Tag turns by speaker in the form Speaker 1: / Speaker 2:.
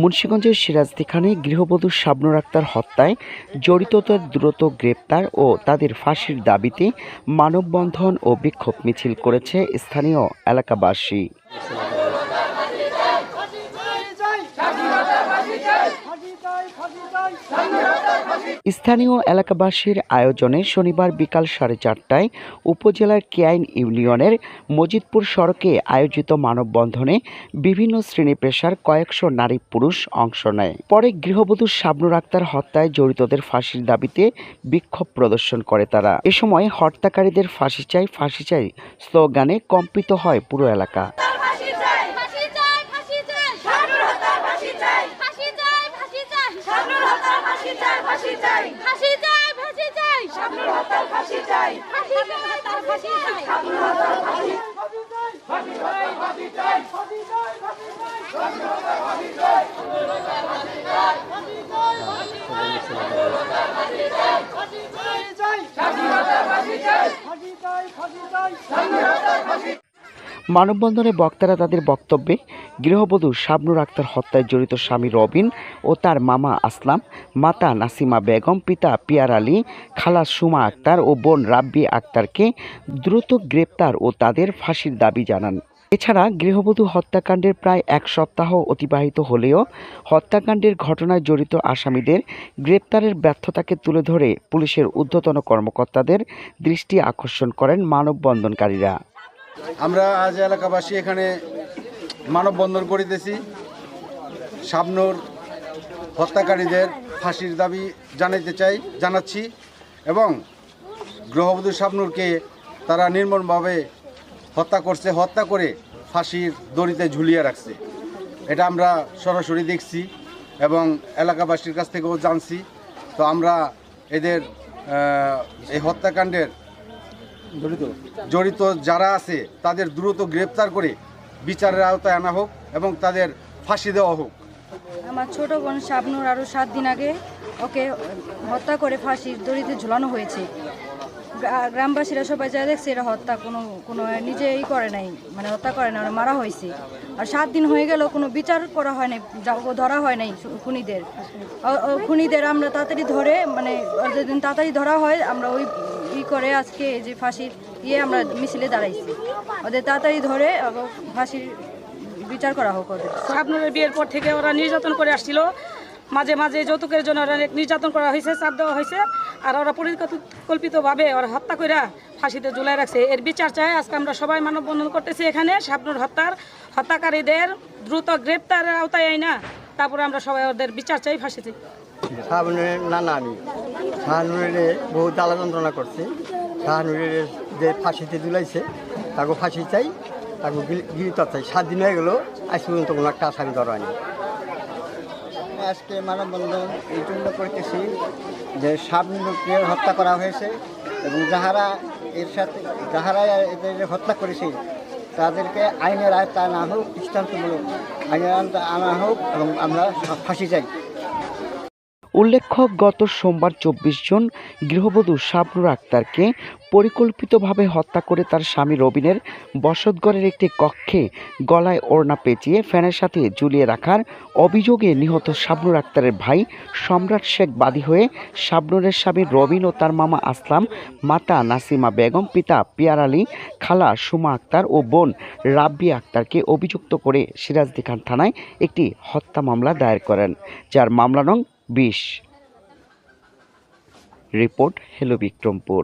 Speaker 1: মুন্সিগঞ্জের সিরাজদিখানে গৃহবধূ শাবনুর আক্তার হত্যায় জড়িতদের দ্রুত গ্রেপ্তার ও তাদের ফাঁসির দাবিতে মানববন্ধন ও বিক্ষোভ মিছিল করেছে স্থানীয় এলাকাবাসী। স্থানীয় এলাকাবাসীর আয়োজনে শনিবার বিকাল সাড়ে চারটায় উপজেলার কেআইন ইউনিয়নের মজিদপুর সড়কে আয়োজিত মানববন্ধনে বিভিন্ন শ্রেণি পেশার কয়েকশো নারী পুরুষ অংশ নেয়। পরে গৃহবধূ শাবনুর আক্তার হত্যায় জড়িতদের ফাঁসির দাবিতে বিক্ষোভ প্রদর্শন করে তারা। এ সময় হত্যাকারীদের ফাঁসি চাই ফাঁসি চাই স্লোগানে কম্পিত হয় পুরো এলাকা
Speaker 2: ফাঁসি চাই ফাঁসি চাই ফাঁসি চাই শানুর হত্যার ফাঁসি চাই ফাঁসি চাই ফাঁসি চাই শানুর হত্যার ফাঁসি চাই। ফাঁসি চাই ফাঁসি চাই। ফাঁসি চাই শানুর হত্যার ফাঁসি চাই। ফাঁসি চাই তার ফাঁসি চাই।
Speaker 3: ফাঁসি চাই। শামীম হত্যার ফাঁসি চাই ফাঁসি চাই। ফাঁসি চাই ফাঁসি চাই। ফাঁসি চাই ফাঁসি চাই।
Speaker 2: শানুর হত্যার ফাঁসি
Speaker 1: মানববন্ধনে বক্তারা তাদের বক্তব্যে গৃহবধূ শাবনুর আক্তার হত্যায় জড়িত স্বামী রবিন ও তার মামা আসলাম, মাতা নাসিমা বেগম, পিতা পিয়ার আলী, খালা সুমা আক্তার ও বোন রাব্বি আক্তারকে দ্রুত গ্রেপ্তার ও তাদের ফাঁসির দাবি জানান। এছাড়া গৃহবধূ হত্যাকাণ্ডের প্রায় এক সপ্তাহ অতিবাহিত হলেও হত্যাকাণ্ডের ঘটনায় জড়িত আসামিদের গ্রেপ্তারের ব্যর্থতাকে তুলে ধরে পুলিশের ঊর্ধ্বতন কর্মকর্তাদের দৃষ্টি আকর্ষণ করেন মানববন্ধনকারীরা।
Speaker 4: আমরা আজ এলাকাবাসী এখানে মানববন্ধন করিতেছি। শাবনুর হত্যাকারীদের ফাঁসির দাবি জানাইতে চাই, জানাচ্ছি এবং গ্রহবধূ শাবনুরকে তারা নির্মমভাবে হত্যা করছে, হত্যা করে ফাঁসির দড়িতে ঝুলিয়ে রাখছে। এটা আমরা সরাসরি দেখছি এবং এলাকাবাসীর কাছ থেকেও জানছি। তো আমরা এদের এই হত্যাকাণ্ডের জড়িত। যারা আছে, তাদের দ্রুত গ্রেপ্তার করে বিচারের আওতায় আনা হোক এবং তাদের ফাঁসি দেওয়া হোক।
Speaker 5: আমার ছোট বোন শাবনুর আরও সাত দিন আগে ওকে হত্যা করে ফাঁসির দড়িতে ঝুলানো হয়েছে। গ্রামবাসীরা সবাই যা দেখছে এটা হত্যা, কোনো কোনো নিজেই করে নাই মানে হত্যা করে না মারা হয়েছে। আর সাত দিন হয়ে গেল, কোনো বিচার করা হয় নাই ধরা হয় নাই খুনিদের। খুনিদের আমরা তাড়াতাড়ি ধরে মানে যেদিন তাড়াতাড়ি ধরা হয়, আমরা ওই ই করে আজকে যে ফাঁসির ইয়ে আমরা মিছিলে দাঁড়াইছি। ওদের তাড়াতাড়ি ধরে ফাঁসির বিচার করা হোক ওদের।
Speaker 3: শাবনুরের বিয়ের পর থেকে ওরা নির্যাতন করে আসছিল। মাঝে মাঝে যৌতুকের জন্য অনেক নির্যাতন করা হয়েছে, চাপ দেওয়া হয়েছে। আর ওরা পরিকল্পিতভাবে ওরা হত্যা করে ফাঁসিতে ঝুলাই রাখছে। এর বিচার চাই, আজকে আমরা সবাই মানববন্ধন করতেছি এখানে, শাবনুর হত্যার হত্যাকারীদের দ্রুত গ্রেপ্তারের আওতায় আই না তারপরে আমরা সবাই ওদের বিচার চাই ফাঁসিতে।
Speaker 6: শাহানুরের নানা আমি। শাহানুরের বহু জ্বালা যন্ত্রণা করছে। শাহানুরের যে ফাঁসিতে দুলাইছে তাকে ফাঁসি চাই, তাকে গৃহীত চাই। সাত দিন হয়ে গেলো, আজ পর্যন্ত কোনো একটা আসামি ধরা
Speaker 7: আজকে মানববন্ধন এই জন্য করতেছি যে শাবনুরকে হত্যা করা হয়েছে এবং যাহারা এর সাথে যাহারা এদের হত্যা করেছে, তাদেরকে আইনের আয়ত্তা আনা হোক, দৃষ্টান্তমূলক আইনের আনা হোক এবং আমরা ফাঁসি চাই।
Speaker 1: উল্লেখ্য, গত সোমবার চব্বিশ জন গৃহবধূ শাবনুর আক্তারকে পরিকল্পিতভাবে হত্যা করে তার স্বামী রবিনের বসতঘরের একটি কক্ষে গলায় ওড়না পেঁচিয়ে ফ্যানের সাথে ঝুলিয়ে রাখার অভিযোগে নিহত শাবনুর আক্তারের ভাই সম্রাট শেখ বাদী হয়ে শাবনুরের স্বামী রবিন ও তার মামা আসলাম, মাতা নাসিমা বেগম, পিতা পিয়ার আলী, খালা সুমা আক্তার ও বোন রাব্বি আক্তারকে অভিযুক্ত করে সিরাজদি খান থানায় একটি হত্যা মামলা দায়ের করেন, যার মামলা নং বিশ। Report hello Bikrampur.